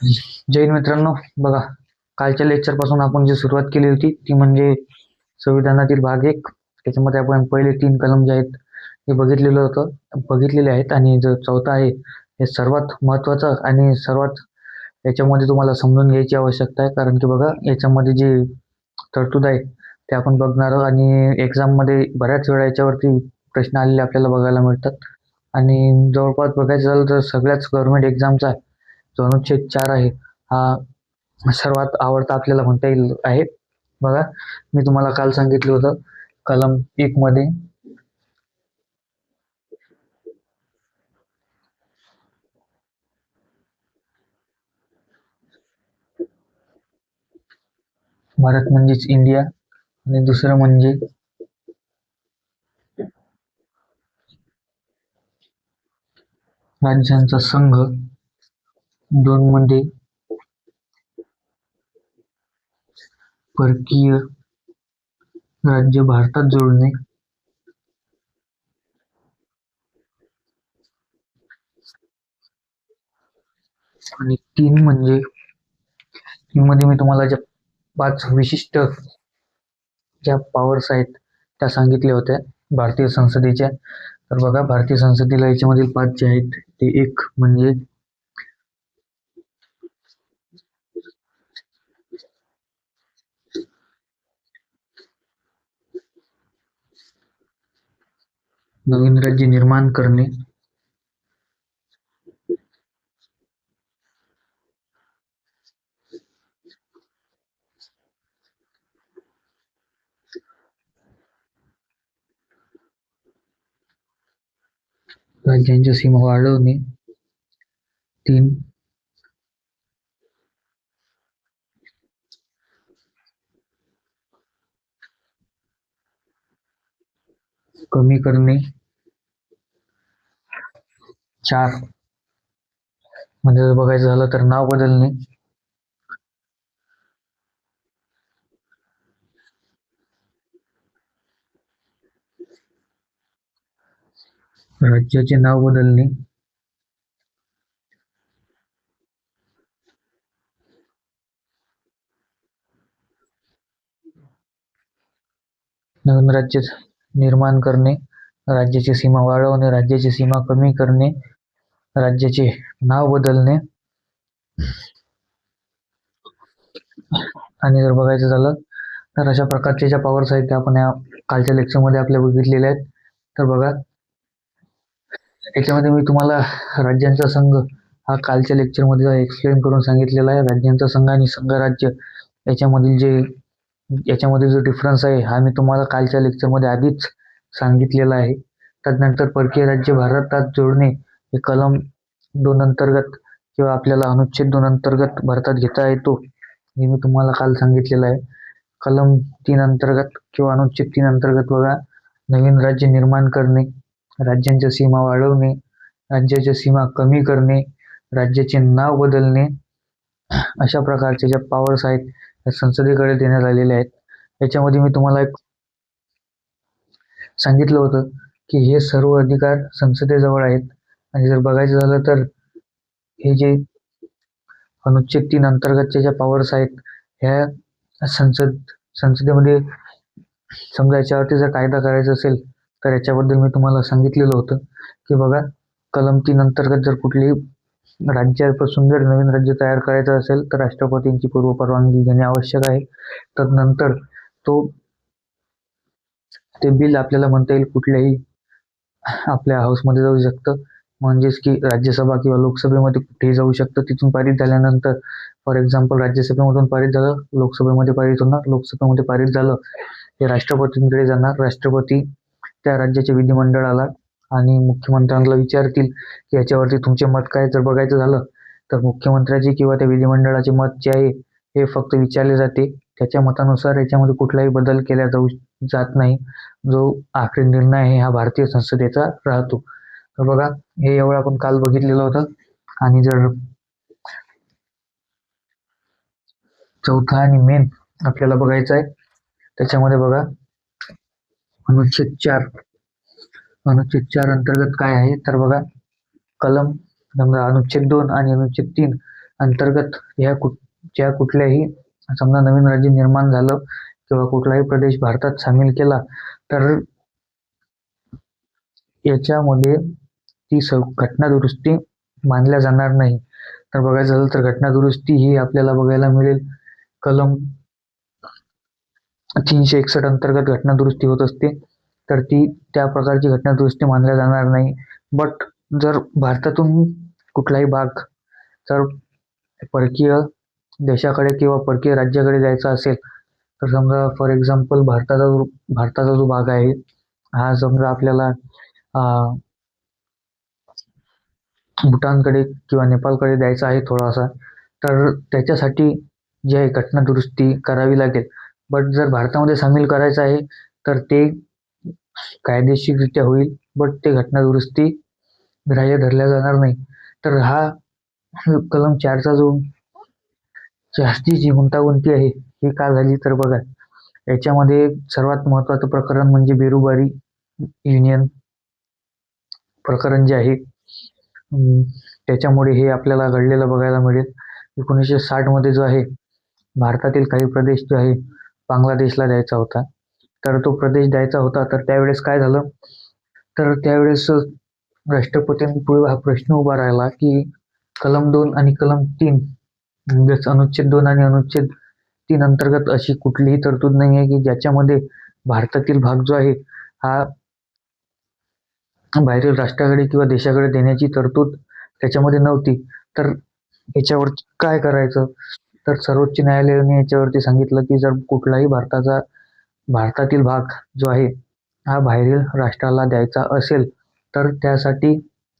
जैन मित्रांनो. बघा कालच्या लेक्चरपासून आपण जी सुरुवात केली होती ती म्हणजे संविधानातील भाग एक. त्याच्यामध्ये आपण पहिले तीन कलम जे आहेत हे बघितलेलं होतं. बघितलेले आहेत आणि जो चौथा आहे हे सर्वात महत्त्वाचं आणि सर्वात याच्यामध्ये तुम्हाला समजून घ्यायची आवश्यकता आहे. कारण की बघा याच्यामध्ये जी तरतूद आहे ते आपण बघणार आहोत आणि एक्झाममध्ये बऱ्याच वेळा याच्यावरती प्रश्न आलेले आपल्याला बघायला मिळतात. आणि जवळपास बघायचं झालं तर सगळ्याच गव्हर्मेंट एक्झामचा जो अनुच्छेद चार आहे हा सर्वात आवडता आपल्याला म्हणता येईल आहे. बघा मी तुम्हाला काल सांगितलं होतं कलम एक मध्ये भारत म्हणजेच इंडिया आणि दुसरं म्हणजे राज्यांचा संघ. दोन मध्ये परकीय राज्य भारतात जोडणे. आणि तीन म्हणजे तीन मध्ये मी तुम्हाला ज्या पाच विशिष्ट ज्या पॉवर्स आहेत त्या सांगितल्या होत्या भारतीय संसदेच्या. तर बघा भारतीय संसदेला याच्यामधील पाच जे आहेत ते एक म्हणजे नवीन राज्य निर्माण करणे राज्यांच्या सीमा वाढवणे तीन कमी करणे चार. म्हणजे जर बघायचं झालं तर नाव बदलणे राज्याचे नाव बदलणे नवीन राज्य निर्माण करणे राज्याची सीमा वाढवणे राज्याची सीमा कमी करणे राज्याचे नाव बदलणे. आणि जर बघायचं झालं तर अशा प्रकारचे ज्या पॉवर्स आहेत त्या आपण या कालच्या लेक्चरमध्ये आपल्या बघितलेल्या आहेत. तर बघा याच्यामध्ये मी तुम्हाला राज्यांचा संघ हा कालच्या लेक्चरमध्ये एक्सप्लेन करून सांगितलेला आहे. राज्यांचा संघ आणि संघराज्य याच्यामधील जे याच्यामध्ये जो डिफरन्स आहे हा मी तुम्हाला कालच्या लेक्चरमध्ये आधीच सांगितलेला आहे. त्यानंतर परकीय राज्य भारतात जोडणे हे कलम दोन अंतर्गत किंवा आपल्याला अनुच्छेद दोन अंतर्गत भारतात घेता येतो. हे मी तुम्हाला काल सांगितलेलं आहे. कलम तीन अंतर्गत किंवा अनुच्छेद तीन अंतर्गत बघा. नवीन राज्य निर्माण करणे राज्यांच्या सीमा वाढवणे राज्याच्या सीमा कमी करणे राज्याचे नाव बदलणे अशा प्रकारचे ज्या पॉवर्स आहेत त्या संसदेकडे देण्यात आलेल्या आहेत. याच्यामध्ये मी तुम्हाला एक सांगितलं होतं की हे सर्व अधिकार संसदेजवळ आहेत. आणि जर बघायचं झालं तर हे जे अनुच्छेद तीन अंतर्गतच्या ज्या पॉवर्स आहेत ह्या संसद संसदेमध्ये समजा याच्यावरती जर कायदा करायचा असेल तर याच्याबद्दल मी तुम्हाला सांगितलेलं होतं की बघा कलम तीन अंतर्गत जर कुठलीही राज्यापासून जर नवीन राज्य तयार करायचं असेल तर राष्ट्रपतींची पूर्व परवानगी घेणे आवश्यक आहे. तदनंतर तो ते बिल आपल्याला म्हणता येईल कुठल्याही आपल्या हाऊसमध्ये जाऊ शकतं. म्हणजेच की राज्यसभा किंवा लोकसभेमध्ये कुठेही जाऊ शकतं तिथून पारित झाल्यानंतर फॉर एक्झाम्पल राज्यसभेमधून पारित झालं लोकसभेमध्ये पारित होणार लोकसभेमध्ये पारित झालं हे राष्ट्रपतींकडे जाणार. राष्ट्रपती त्या राज्याच्या विधिमंडळाला आणि मुख्यमंत्र्यांना विचारतील की याच्यावरती तुमचे मत काय जर बघायचं झालं तर मुख्यमंत्र्याचे किंवा त्या विधिमंडळाचे मत जे आहे हे फक्त विचारले जाते. त्याच्या मतानुसार याच्यामध्ये कुठलाही बदल केला जाऊ जात नाही. जो आखरी निर्णय आहे हा भारतीय संसदेचा राहतो. तर बघा हे एवढं आपण काल बघितलेलं होतं. आणि जर चौथा आणि मेन आपल्याला बघायचं आहे त्याच्यामध्ये बघा अनुच्छेद चार. अनुच्छेद चार अंतर्गत काय आहे? तर बघा कलम समजा अनुच्छेद दोन आणि अनुच्छेद तीन अंतर्गत ह्या कुठ ज्या कुठल्याही समजा नवीन राज्य निर्माण झालं किंवा कुठलाही प्रदेश भारतात सामील केला तर याच्यामध्ये ती स घटना दुरुस्ती मानल्या जाणार नाही. तर बघायचं झालं तर घटना दुरुस्ती ही आपल्याला बघायला मिळेल. कलम तीनशे एकसष्ट अंतर्गत घटना दुरुस्ती होत असते. तर ती त्या प्रकारची घटना दुरुस्ती मानल्या जाणार नाही. बट जर भारतातून कुठलाही भाग जर परकीय देशाकडे किंवा परकीय राज्याकडे जायचा असेल तर समजा फॉर एक्झाम्पल भारताचा जो भारताचा जो भाग आहे हा समजा आपल्याला भूटानकडे किंवा नेपाळकडे द्यायचा आहे थोडासा तर त्याच्यासाठी जे आहे घटना दुरुस्ती करावी लागेल. बट जर भारतामध्ये सामील करायचं आहे तर ते कायदेशीररित्या होईल बट ते घटना दुरुस्ती ग्राह्य धरल्या जाणार नाही. तर हा कलम चारचा जो जास्ती जी गुंतागुंती आहे ही का झाली तर बघा. याच्यामध्ये सर्वात महत्त्वाचं प्रकरण म्हणजे बेरुबारी युनियन प्रकरण जे आहे त्याच्यामुळे हे आपल्याला घडलेलं बघायला मिळेल. एकोणीसशे साठमध्ये जो आहे भारतातील काही प्रदेश जो आहे बांगलादेशला द्यायचा होता. तर तो प्रदेश द्यायचा होता तर त्यावेळेस काय झालं? तर त्यावेळेस राष्ट्रपतींपुढे हा प्रश्न उभा राहिला की कलम दोन आणि कलम तीन म्हणजेच अनुच्छेद दोन आणि अनुच्छेद तीन अंतर्गत अशी कुठलीही तरतूद नाही आहे की ज्याच्यामध्ये भारतातील भाग जो आहे हा बाहेरील राष्ट्राकडे किंवा देशाकडे देण्याची तरतूद त्याच्यामध्ये नव्हती. तर याच्यावर काय करायचं? तर सर्वोच्च न्यायालयाने याच्यावरती सांगितलं की जर कुठलाही भारताचा भारतातील भाग जो आहे हा बाहेरील राष्ट्राला द्यायचा असेल तर त्यासाठी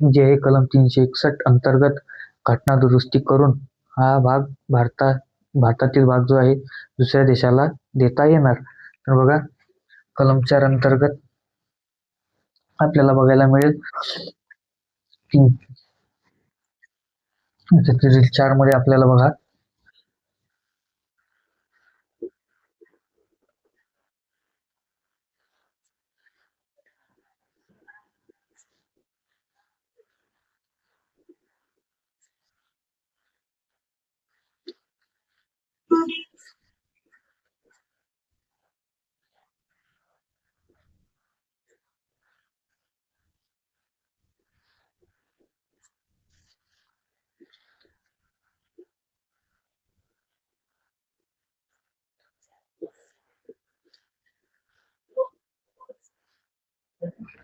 जे आहे कलम तीनशे एकसष्ट अंतर्गत घटना दुरुस्ती करून हा भाग भारता भारतातील भाग जो आहे दुसऱ्या देशाला देता येणार. तर बघा कलम चार अंतर्गत आपल्याला बघायला मिळेल. चारमध्ये आपल्याला बघा.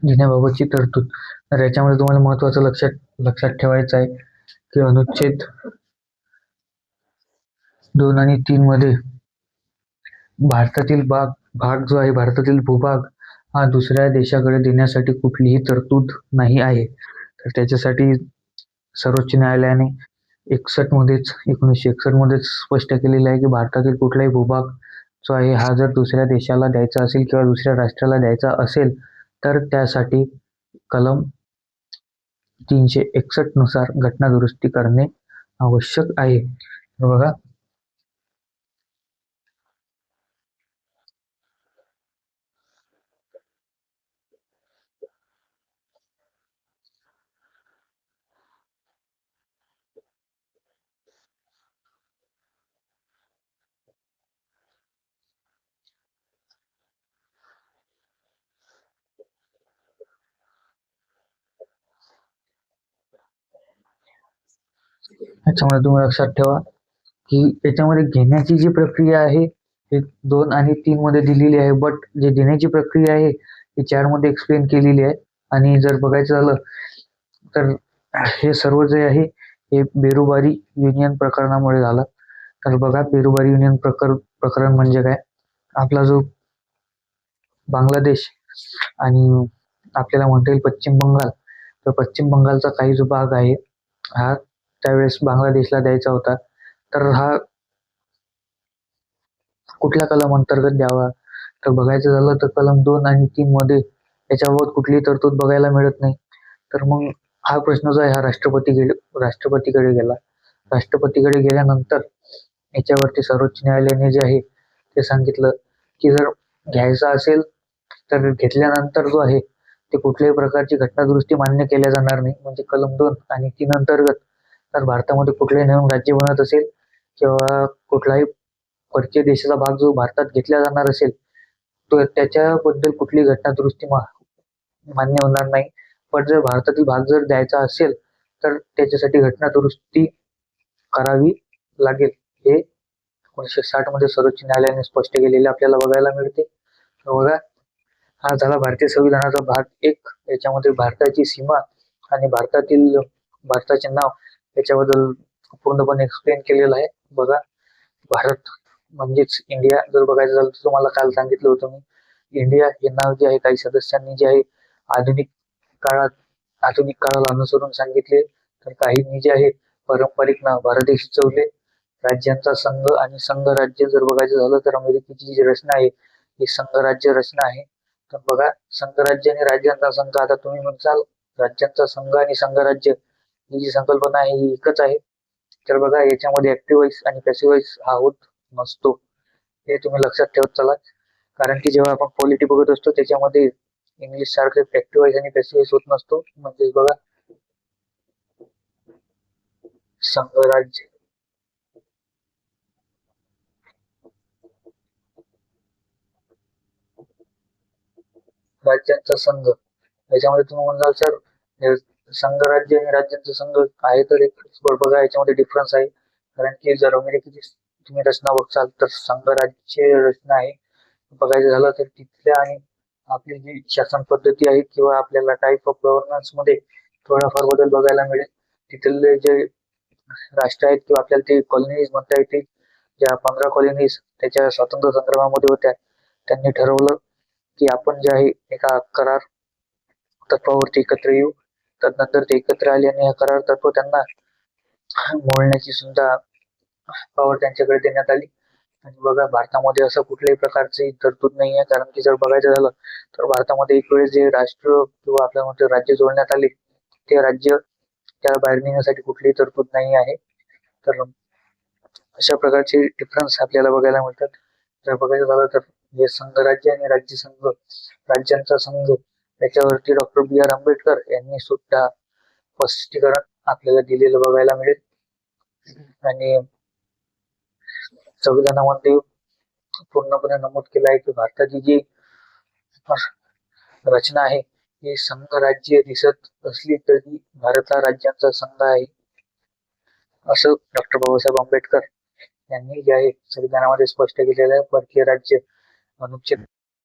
घेण्याबाबतची तरतूद. तर याच्यामध्ये तुम्हाला महत्वाचं लक्षात लक्षात ठेवायचं आहे की अनुच्छेद दोन आणि तीन मध्ये भारतातील भाग भाग जो आहे भारतातील भूभाग हा दुसऱ्या देशाकडे देण्यासाठी कुठलीही तरतूद नाही आहे. तर त्याच्यासाठी सर्वोच्च न्यायालयाने एकसष्ट मध्येच एकोणीसशे एकसष्ट मध्येच स्पष्ट केलेलं आहे की भारतातील कुठलाही भूभाग जो आहे हा जर दुसऱ्या देशाला द्यायचा असेल किंवा दुसऱ्या राष्ट्राला द्यायचा असेल तर त्यासाठी कलम तीनशे एकसष्टनुसार घटना दुरुस्ती करणे आवश्यक आहे. बघा याच्यामध्ये तुम्ही लक्षात ठेवा की याच्यामध्ये घेण्याची जी प्रक्रिया आहे ते दोन आणि तीन मध्ये दिलेली आहे. बट जे देण्याची प्रक्रिया आहे ती चारमध्ये एक्सप्लेन केलेली आहे. आणि जर बघायचं झालं तर हे सर्व जे आहे हे बेरुबारी युनियन प्रकरणामुळे झालं. तर बघा बेरुबारी युनियन प्रकर प्रकरण म्हणजे काय? आपला जो बांगलादेश आणि आपल्याला म्हणता येईल पश्चिम बंगाल. तर पश्चिम बंगालचा काही जो भाग आहे हा त्यावेळेस बांगलादेशला द्यायचा होता. तर हा कुठल्या कलम अंतर्गत द्यावा? तर बघायचं झालं तर कलम दोन आणि तीन मध्ये याच्याबाबत कुठलीही तरतूद बघायला मिळत नाही. तर मग हा प्रश्न जो आहे हा राष्ट्रपती गेले राष्ट्रपतीकडे गेला. राष्ट्रपतीकडे गेल्यानंतर याच्यावरती सर्वोच्च न्यायालयाने जे आहे ते सांगितलं की जर घ्यायचा असेल तर घेतल्यानंतर जो आहे ते कुठल्याही प्रकारची घटनादुरुस्ती मान्य केल्या जाणार नाही. म्हणजे कलम दोन आणि तीन अंतर्गत तर भारतामध्ये कुठलंही नवीन राज्य बनत असेल किंवा कुठलाही परकीय देशाचा भाग जो भारतात घेतला जाणार असेल तो त्याच्याबद्दल कुठली घटना दुरुस्ती मा मान्य होणार नाही. पण जर भारतातील भाग जर द्यायचा असेल तर त्याच्यासाठी घटना दुरुस्ती करावी लागेल. हे एकोणीसशे साठमध्ये सर्वोच्च न्यायालयाने स्पष्ट केलेले आपल्याला बघायला मिळते. बघा हा झाला भारतीय संविधानाचा भाग एक. याच्यामध्ये भारताची सीमा आणि भारतातील भारताचे नाव याच्याबद्दल पूर्णपणे एक्सप्लेन केलेलं आहे. बघा भारत म्हणजेच इंडिया जर बघायचं झालं तर तुम्हाला काल सांगितलं होतं मी. इंडिया हे नाव जे आहे काही सदस्यांनी जे आहे आधुनिक काळात आधुनिक काळाला अनुसरून सांगितले. तर काहींनी जे आहे पारंपरिक नाव भारत हे सुचवले. राज्यांचा संघ आणि संघ राज्य जर बघायचं झालं तर अमेरिकेची जी रचना आहे ही संघराज्य रचना आहे. तर बघा संघ राज्य आणि राज्यांचा संघ. आता तुम्ही म्हणसाल राज्यांचा संघ आणि संघराज्य ही जी संकल्पना आहे ही एकच आहे. तर बघा याच्यामध्ये ऍक्टिव्ह वॉइस आणि पॅसिव्ह वॉइस हा होत नसतो. हे तुम्ही लक्षात ठेवत चला. कारण की जेव्हा आपण पॉलिटी बघत असतो त्याच्यामध्ये इंग्लिश सारखे ऍक्टिव्ह वॉइस आणि पॅसिव्ह वॉइस होत नसतो. म्हणजे बघा संघ राज्य. राज्यांचा संघ. याच्यामध्ये तुम्ही म्हणाल सर संघ राज्य आणि राज्यांचा संघ आहे तर एक बघा याच्यामध्ये डिफरन्स आहे. कारण की जर अमेरिकेची तुम्ही रचना बघसाल तर संघ राज्य रचना आहे. बघायचं झालं तर तिथल्या आणि आपली जी शासन पद्धती आहे किंवा आपल्याला टाईप ऑफ गव्हर्नन्समध्ये थोडाफार बदल बघायला मिळेल. तिथले जे राष्ट्र आहेत किंवा आपल्याला ते कॉलनीज म्हणता येतील ज्या पंधरा कॉलनीज त्याच्या स्वातंत्र्य संग्रामामध्ये होत्या त्यांनी ठरवलं की आपण जे आहे एका करार तत्वावरती एकत्र येऊ. तदनंतर ते एकत्र आले आणि हा करार तत्व त्यांना मोडण्याची सुद्धा पावर त्यांच्याकडे देण्यात आली. आणि बघा भारतामध्ये असं कुठल्याही प्रकारची तरतूद नाही आहे. कारण की जर बघायचं झालं तर भारतामध्ये एक वेळेस जे राष्ट्र किंवा आपल्या राज्य जोडण्यात आले ते राज्य त्या बाहेर नेण्यासाठी कुठलीही तरतूद नाही आहे. तर अशा प्रकारचे डिफरन्स आपल्याला बघायला मिळतात. जर बघायचं झालं तर हे संघ राज्य आणि राज्य संघ राज्यांचा संघ त्याच्यावरती डॉक्टर बी आर आंबेडकर यांनी सुद्धा स्पष्टीकरण आपल्याला दिलेलं बघायला मिळेल. आणि संविधानामध्ये पूर्णपणे नमूद केलं आहे की भारताची जी रचना आहे ही संघ राज्य दिसत असली तरी भारत हा राज्यांचा संघ आहे. असं डॉक्टर बाबासाहेब आंबेडकर यांनी जे आहे संविधानामध्ये स्पष्ट केलेलं आहे. परकीय राज्य अनुच्छेद